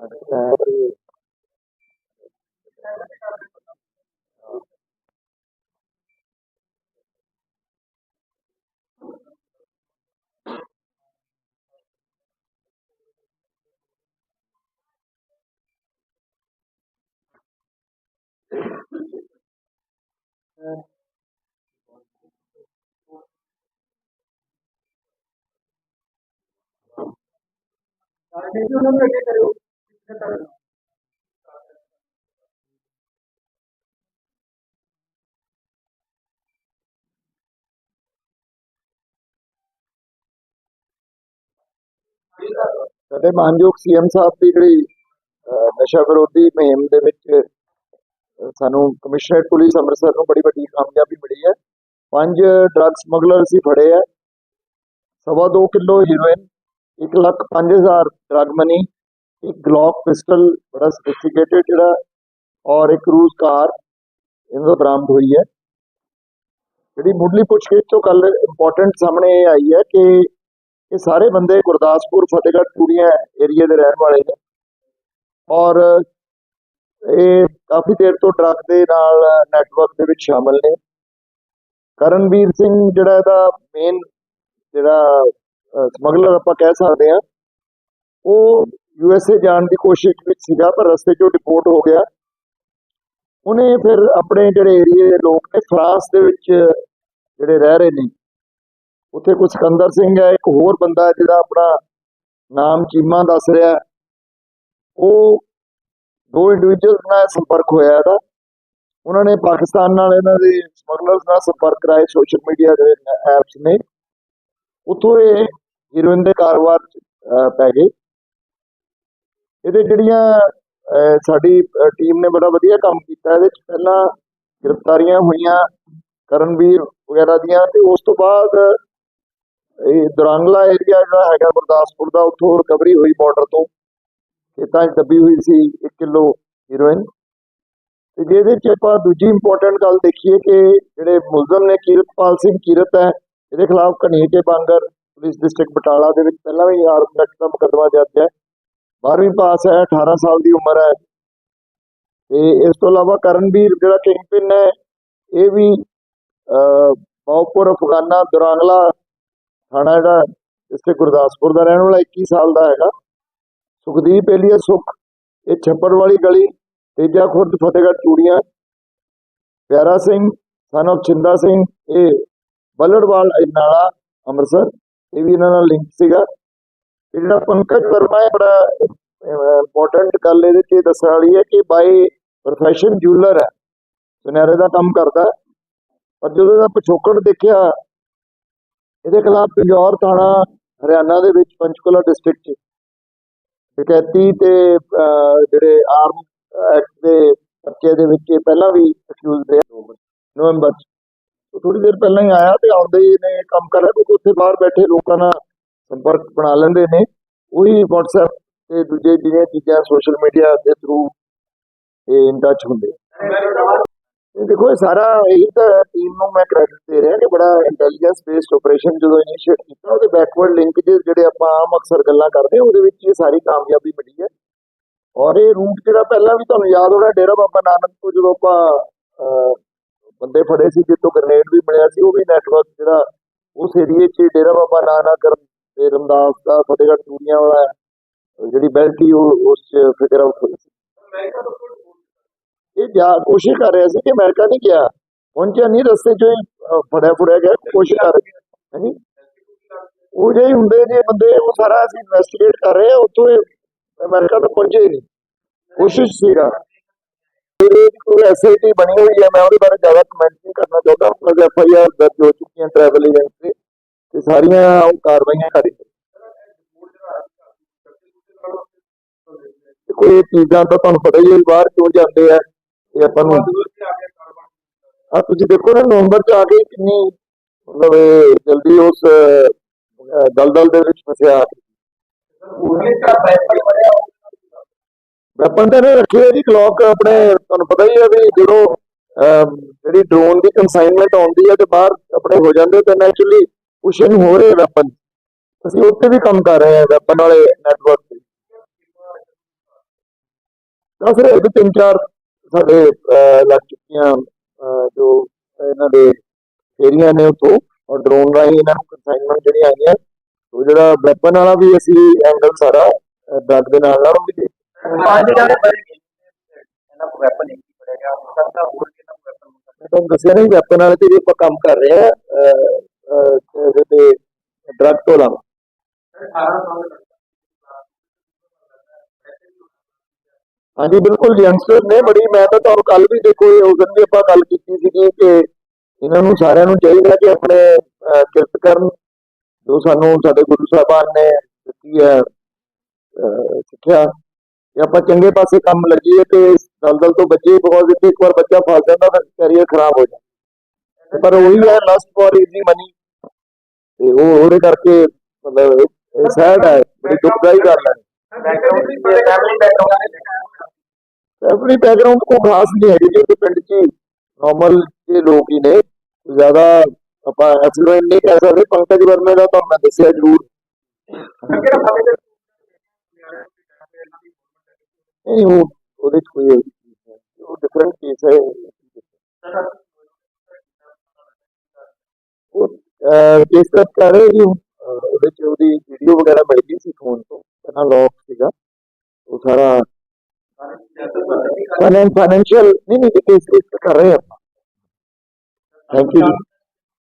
Yeah. Thank you. ਸਾਡੇ ਮਾਨਯੋਗ CM ਸਾਹਿਬ ਦੀ ਜਿਹੜੀ ਨਸ਼ਾ ਵਿਰੋਧੀ ਮੁਹਿੰਮ ਦੇ ਵਿੱਚ ਸਾਨੂੰ ਕਮਿਸ਼ਨਰੇਟ ਪੁਲਿਸ ਅੰਮ੍ਰਿਤਸਰ ਨੂੰ ਬੜੀ ਵੱਡੀ ਕਾਮਯਾਬੀ ਮਿਲੀ ਹੈ। ਪੰਜ ਡਰੱਗ ਸਮਗਲਰ ਸੀ ਫੜੇ ਹੈ। ਸਵਾ ਦੋ kilo heroin 1 lakh 5000 drug money ਇੱਕ ਗਲੌਕ ਪਿਸਟਲ ਬੜਾ ਸੋਫਿਸਟੀਕੇਟਡ ਜਿਹੜਾ ਔਰ ਇੱਕ ਰੂਸ ਕਾਰ, ਇਹਨਾਂ ਬਰਾਮਦ ਹੋਈ ਹੈ। ਜਿਹੜੀ ਮੁੱਢਲੀ ਪੁੱਛਗਿੱਛ ਤੋਂ ਕੱਲ ਇੰਪੋਰਟੈਂਟ ਸਾਹਮਣੇ ਇਹ ਆਈ ਹੈ ਕਿ ਇਹ ਸਾਰੇ ਬੰਦੇ ਗੁਰਦਾਸਪੁਰ, ਫਤਿਹਗੜ੍ਹ ਚੂੜੀਆਂ ਏਰੀਏ ਦੇ ਰਹਿਣ ਵਾਲੇ ਨੇ। ਔਰ ਇਹ ਕਾਫੀ ਦੇਰ ਤੋਂ ਡਰੱਗ ਦੇ ਨਾਲ ਨੈਟਵਰਕ ਦੇ ਵਿੱਚ ਸ਼ਾਮਲ ਨੇ। ਕਰਨਵੀਰ ਸਿੰਘ ਜਿਹੜਾ ਇਹਦਾ ਮੇਨ ਜਿਹੜਾ ਸਮਗਲਰ ਆਪਾਂ ਕਹਿ ਸਕਦੇ ਆ ਉਹ ਯੂਐਸਏ ਜਾਣ ਦੀ ਕੋਸ਼ਿਸ਼ ਵਿੱਚ ਸੀਗਾ ਪਰ ਰਸਤੇ 'ਚੋਂ ਡਿਪੋਰਟ ਹੋ ਗਿਆ। ਉਹਨੇ ਫਿਰ ਆਪਣੇ ਜਿਹੜੇ ਏਰੀਏ ਦੇ ਲੋਕ ਨੇ ਫਰਾਂਸ ਦੇ ਵਿੱਚ ਜਿਹੜੇ ਰਹਿ ਰਹੇ ਨੇ ਉੱਥੇ ਕੋਈ ਸਿਕੰਦਰ ਸਿੰਘ ਹੈ ਇੱਕ ਹੋਰ ਬੰਦਾ ਜਿਹੜਾ ਆਪਣਾ ਨਾਮ ਚੀਮਾ ਦੱਸ ਰਿਹਾ। ਉਹ ਦੋ ਇੰਡੀਵਿਜੂਅਲਸ ਨਾਲ ਸੰਪਰਕ ਹੋਇਆ ਇਹਦਾ। ਉਹਨਾਂ ਨੇ ਪਾਕਿਸਤਾਨ ਨਾਲ ਇਹਨਾਂ ਦੇ ਸਮਗਲਰਸ ਨਾਲ ਸੰਪਰਕ ਕਰਾਏ ਸੋਸ਼ਲ ਮੀਡੀਆ ਦੇ ਐਪਸ ਨੇ। ਉੱਥੋਂ ਇਹ ਹੀਰੋਇਨ ਦੇ ਕਾਰੋਬਾਰ 'ਚ, ਪੈ ਗਏ। ਇਹਦੇ ਜਿਹੜੀਆਂ ਸਾਡੀ ਟੀਮ ਨੇ ਬੜਾ ਵਧੀਆ ਕੰਮ ਕੀਤਾ, ਇਹਦੇ ਚ ਪਹਿਲਾਂ ਗ੍ਰਿਫਤਾਰੀਆਂ ਹੋਈਆਂ ਕਰਨਵੀਰ ਵਗੈਰਾ ਦੀਆਂ ਤੇ ਉਸ ਤੋਂ ਬਾਅਦ ਇਹ ਦੁਰਾਂਗਲਾ ਏਰੀਆ ਜਿਹੜਾ ਹੈਗਾ ਗੁਰਦਾਸਪੁਰ ਦਾ, ਉੱਥੋਂ ਰਿਕਵਰੀ ਹੋਈ ਬਾਰਡਰ ਤੋਂ। ਖੇਤਾਂ 'ਚ ਦੱਬੀ ਹੋਈ ਸੀ 1 ਕਿਲੋ ਹੀਰੋਇਨ ਤੇ ਜਿਹਦੇ 'ਚ ਆਪਾਂ ਦੂਜੀ ਇੰਪੋਰਟੈਂਟ ਗੱਲ ਦੇਖੀਏ ਕਿ ਜਿਹੜੇ ਮੁਲਜ਼ਮ ਨੇ, ਕੀਰਤਪਾਲ ਸਿੰਘ ਕੀਰਤ ਹੈ, ਇਹਦੇ ਖਿਲਾਫ ਕਨੀਏ ਕੇ ਬਾਂਗਰ ਪੁਲਿਸ ਡਿਸਟ੍ਰਿਕਟ ਬਟਾਲਾ ਦੇ ਵਿੱਚ ਪਹਿਲਾਂ ਵੀ ਆਰਮ ਐਕਟ ਦਾ ਮੁਕੱਦਮਾ ਦਰਜ ਹੈ। 12ਵੀਂ ਪਾਸ ਹੈ 18 ਸਾਲ ਦੀ ਉਮਰ ਹੈ। ਤੇ ਇਸ ਤੋਂ ਇਲਾਵਾ ਕਰਨਵੀਰ ਜਿਹੜਾ ਕਿੰਗਪਿਨ ਹੈ ਇਹ ਵੀ ਅਹ, ਬਾਉਪੁਰ ਅਫਗਾਨਾ ਦੁਰਾਂਗਲਾ ਥਾਣਾ ਜਿਹੜਾ ਇਸਤੇ ਗੁਰਦਾਸਪੁਰ ਦਾ ਰਹਿਣ ਵਾਲਾ 21 ਸਾਲ ਦਾ ਹੈਗਾ। ਸੁਖਦੀਪ ਏਲੀਆ ਸੁਖ ਇਹ ਛੱਪੜ ਵਾਲੀ ਗਲੀ ਤੇਜਾ ਖੁਰਦ ਫਤਿਹਗੜ੍ਹ ਚੂੜੀਆਂ। ਪਿਆਰਾ ਸਿੰਘ ਸਨ of ਚਿੰਦਾ ਸਿੰਘ ਇਹ ਬੱਲੜਵਾਲ ਨਾਲਾ ਅੰਮ੍ਰਿਤਸਰ ਇਹ ਵੀ ਇਹਨਾਂ ਨਾਲ ਲਿੰਕ ਸੀਗਾ। ਜਿਹੜਾ ਪੰਕਜ ਵਰਮਾ ਹੈ ਬੜਾ ਇੰਪੋਰਟੈਂਟ ਗੱਲ ਇਹਦੇ 'ਚ ਦੱਸਣ ਵਾਲੀ ਹੈ ਕਿ ਬਾਈ ਪ੍ਰੋਫੈਸ਼ਨ ਜੂਲਰ ਹੈ। ਸੁਨਹਿਰੇ ਦਾ ਕੰਮ ਕਰਦਾ ਪਰ ਜਦੋਂ ਇਹਦਾ ਪਿਛੋਕੜ ਦੇਖਿਆ, ਇਹਦੇ ਖਿਲਾਫ ਪਿੰਜੌਰ ਥਾਣਾ ਹਰਿਆਣਾ ਦੇ ਵਿੱਚ ਪੰਚਕੂਲਾ ਡਿਸਟ੍ਰਿਕਟ 'ਚ ਡਕੈਤੀ ਤੇ ਜਿਹੜੇ ਆਰਮ ਐਕਟ ਦੇ ਪਰਚੇ ਦੇ ਵਿੱਚ ਪਹਿਲਾਂ ਵੀ ਅਕਿਊਜ਼ ਰਿਹਾ। ਨਵੰਬਰ 'ਚ। ਥੋੜੀ ਦੇਰ ਪਹਿਲਾਂ ਹੀ ਆਇਆ ਤੇ ਆਉਂਦੇ ਹੀ ਨੇ ਕੰਮ ਕਰ ਰਿਹਾ ਕਿਉਂਕਿ ਉੱਥੇ ਬਾਹਰ ਬੈਠੇ ਲੋਕਾਂ ਨਾਲ ਸੰਪਰਕ ਬਣਾ ਲੈਂਦੇ ਨੇ। ਉਹੀ WhatsApp ਤੇ ਦੂਜੇ ਜਿਹੜੀਆਂ ਚੀਜ਼ਾਂ ਸੋਸ਼ਲ ਮੀਡੀਆ ਦੇ ਥਰੂ ਇਹ ਇਨ ਟੱਚ ਹੁੰਦੇ। ਇਹ ਦੇਖੋ, ਇਹ ਸਾਰਾ ਇਹੀ ਤਾਂ ਟੀਮ ਨੂੰ ਮੈਂ ਕ੍ਰੈਡਿਟ ਦੇ ਰਿਹਾ ਕਿ ਬੜਾ ਇੰਟੈਲੀਜੈਂਸ ਬੇਸਡ ਆਪਰੇਸ਼ਨ ਜਦੋਂ ਇਨੀਸ਼ੀਏਟ ਕੀਤਾ, ਉਹਦੇ ਬੈਕਵਰਡ ਲਿੰਕੇਜ ਜਿਹੜੇ ਆਪਾਂ ਆਮ ਅਕਸਰ ਗੱਲਾਂ ਕਰਦੇ ਉਹਦੇ ਵਿੱਚ ਇਹ ਸਾਰੀ ਕਾਮਯਾਬੀ ਮਿਲੀ ਹੈ। ਔਰ ਇਹ ਰੂਟ ਜਿਹੜਾ ਪਹਿਲਾਂ ਵੀ ਤੁਹਾਨੂੰ ਯਾਦ ਹੋਣਾ, ਡੇਰਾ ਬਾਬਾ ਨਾਨਕ ਤੋਂ ਜਦੋਂ ਆਪਾਂ ਬੰਦੇ ਫੜੇ ਸੀ, ਜਿੱਥੋਂ ਗ੍ਰਨੇਡ ਵੀ ਮਿਲਿਆ ਸੀ, ਉਹ ਵੀ ਨੈਟਵਰਕ ਜਿਹੜਾ, ਉਸ ਏਰੀਏ 'ਚ ਡੇਰਾ ਬਾਬਾ ਨਾਨਕ ਤੇ ਰਮਦਾਸ ਦਾ ਫਤਿਹਗੜ੍ਹ ਚੂੜੀਆਂ ਵਾਲਾ ਜਿਹੜੀ ਬੈਲਟ ਉਹ ਉਸ 'ਚ ਫਿਗਰ ਆਊਟ ਹੋਈ ਸੀ। ਇਹ ਜਾ ਕੋਸ਼ਿਸ਼ ਕਰ ਰਿਹਾ ਸੀ ਕਿ ਅਮਰੀਕਾ ਨਹੀਂ ਗਿਆ। ਪਹੁੰਚਿਆ ਨਹੀਂ ਰਸਤੇ 'ਚ ਹੀ, ਫੜਿਆ ਫੜਿਆ ਗਿਆ ਕੋਸ਼ਿਸ਼ ਕਰ ਰਿਹਾ। ਹਾਂਜੀ? ਉਹ ਜਿਹੜੇ ਹੁੰਦੇ ਨੇ ਬੰਦੇ ਉਹ ਸਾਰਾ ਅਸੀਂ ਇਨਵੈਸਟੀਗੇਟ ਕਰ ਰਹੇ ਹਾਂ ਉੱਥੋਂ ਅਮਰੀਕਾ ਤੱਕ ਪਹੁੰਚੇ ਹੀ ਨਹੀਂ। ਕੋਸ਼ਿਸ਼ ਸੀਗਾ ਕੋਈ ਐਸਆਈਟੀ ਬਣੀ ਹੋਈ ਹੈ ਮੈਂ ਉਹਦੇ ਬਾਰੇ ਜ਼ਿਆਦਾ ਕਮੈਂਟ ਨਹੀਂ ਕਰਨਾ ਚਾਹੁੰਦਾ। ਪਰ ਐਫ ਆਈ ਆਰ ਦਰਜ ਹੋ ਚੁੱਕੀਆਂ ਟਰੈਵਲ ਏਜੰਟ ਤੇ ਸਾਰੀਆਂ ਉਹ ਕਾਰਵਾਈਆਂ ਕਰ ਕੋਈ ਚੀਜ਼ਾਂ ਤਾਂ ਤੁਹਾਨੂੰ ਪਤਾ ਹੀ ਹੈ ਬਾਹਰ ਕਿਉਂ ਜਾਂਦੇ ਆ? ਇਹ ਆਪਾਂ ਨੂੰ ਆ ਤੁਸੀਂ ਦੇਖੋ ਨਾ, ਨਵੰਬਰ ਚ ਆ ਕੇ ਕਿੰਨੀ ਮਤਲਬ ਜਲਦੀ ਉਸ ਦਲਦਲ ਦੇ ਵਿੱਚ ਫਸਿਆ। ਵੈਪਨ ਤਾਂ ਰੱਖੇ ਹੋਏ ਜੀ ਕਲੌਕ ਆਪਣੇ, ਤੁਹਾਨੂੰ ਪਤਾ ਹੀ ਹੈ ਵੀ ਜਦੋਂ ਜਿਹੜੀ ਡਰੋਨ ਦੀ ਕਨਸਾਈਨਮੈਂਟ ਆਉਂਦੀ ਹੈ ਤੇ ਬਾਹਰ ਆਪਣੇ ਹੋ ਜਾਂਦੇ ਤਾਂ ਨੈਚੁਰਲੀ ਪੁਸ਼ਨ ਹੋ ਰਹੇ ਵੈਪਨ ਅਸੀਂ ਉੱਤੇ ਵੀ ਕੰਮ ਕਰ ਰਹੇ ਹਾਂ ਵੈਪਨ ਵਾਲੇ ਨੈਟਵਰਕ ਤੇ। ਦੱਸ ਰਹੇ ਵੀ ਤਿੰਨ ਚਾਰ ਸਾਡੇ ਲੱਗ ਚੁੱਕੀਆਂ ਜੋ ਇਹਨਾਂ ਦੇ ਏਰੀਆ ਨੇ ਉਤੋਂ ਔਰ ਡਰੋਨ ਰਾਹੀਂ ਇਹਨਾਂ ਨੂੰ ਕੰਸਾਈਨਮੈਂਟ ਜਿਹੜੀਆਂ ਆਈਆਂ ਉਹ ਜਿਹੜਾ ਵੈਪਨ ਵਾਲਾ ਵੀ ਅਸੀਂ ਐਂਗਲ ਸਾਰਾ ਡਰਗ ਦੇ ਨਾਲ ਨਾਲ ਉਹ ਵੀ ਨਹੀਂ ਤੁਹਾਨੂੰ ਦੱਸਿਆ ਨਹੀਂ ਵੈਪਨ ਵਾਲੇ ਤੇ ਵੀ ਆਪਾਂ ਕੰਮ ਕਰ ਰਹੇ ਆ ਇਹਦੇ ਤੇ ਡਰਗ ਤੋਂ ਇਲਾਵਾ। ਹਾਂਜੀ, ਬਿਲਕੁਲ ਯੰਗਸਟਰ ਨੇ ਬੜੀ, ਮੈਂ ਤਾਂ ਤੁਹਾਨੂੰ ਕੱਲ ਵੀ ਦੇਖੋ, ਇਹ ਉਸ ਦਿਨ ਆਪਾਂ ਗੱਲ ਕੀਤੀ ਸੀਗੀ ਕਿ ਇਹਨਾਂ ਨੂੰ ਸਾਰਿਆਂ ਨੂੰ ਚਾਹੀਦਾ ਕਿ ਆਪਣੇ ਕਿਰਤ ਕਰਨ। ਜੋ ਸਾਨੂੰ ਸਾਡੇ ਗੁਰੂ ਸਾਹਿਬਾਨ ਨੇ ਦਿੱਤੀ ਹੈ ਸਿੱਖਿਆ ਕਿ ਆਪਾਂ ਚੰਗੇ ਪਾਸੇ ਕੰਮ ਲੱਗੀਏ ਤੇ ਇਸ ਦਲਦਲ ਤੋਂ ਬਚੀਏ ਬਿਕੋਜ਼ ਇੱਥੇ ਇੱਕ ਵਾਰ ਬੱਚਾ ਫਸ ਜਾਂਦਾ ਤਾਂ ਕੈਰੀਅਰ ਖਰਾਬ ਹੋ ਜਾਂਦਾ। ਪਰ ਉਹੀ ਹੈ ਲਸਟ ਫॉर ਈਜ਼ੀ ਮਨੀ ਤੇ ਉਹ ਉਹਦੇ ਕਰਕੇ ਮਤਲਬ ਇਹ ਸੈਡ ਹੈ, ਬੜੀ ਦੁਖਦਾਈ ਗੱਲ ਹੈ। ਬੈਕਗ੍ਰਾਉਂਡ ਦੀ ਫੈਮਿਲੀ ਬੈਕਗ੍ਰਾਉਂਡ ਆਪਣੀ ਬੈਕਗ੍ਰਾਉਂਡ ਕੋਈ ਖਾਸ ਨਹੀਂ ਹੈਗੀ ਜੀ ਤੇ ਪਿੰਡ 'ਚ ਨਾਰਮਲ ਜੇ ਲੋਕ ਹੀ ਨੇ। ਕੋਈ ਜ਼ਿਆਦਾ ਆਪਾਂ ਐਫਲੂਐਂਟ ਨਹੀਂ ਕਹਿ ਸਕਦੇ, ਪੰਕਜ ਵਰਮੇ ਦਾ ਤੁਹਾਨੂੰ ਮੈਂ ਦੱਸਿਆ ਜ਼ਰੂਰ। ਕਿਹੜਾ ਸਮੇਂ ਤੇ ਨਹੀਂ, ਉਹ ਉਹਦੇ 'ਚ ਕੋਈ ਇਹੋ ਜਿਹੀ ਚੀਜ਼ ਨਹੀਂ ਉਹ ਡਿਫਰੈਂਟ ਕੇਸ ਹੈ। ਉਹ ਕੇਸ ਤੱਕ ਕਰ ਰਹੇ ਅਹ, ਉਹਦੇ 'ਚ ਉਹਦੀ ਵੀਡੀਓ ਵਗੈਰਾ ਮਿਲ ਗਈ ਸੀ ਫੋਨ ਤੋਂ ਪਹਿਲਾਂ ਲੌਕ ਸੀਗਾ। ਉਹ ਸਾਰਾ ਫਾਈਨੈਂਸ਼ੀਅਲ ਨਹੀਂ ਨਹੀਂ ਕੇਸ ਕਰ ਰਹੇ ਆਪਾਂ। Thank you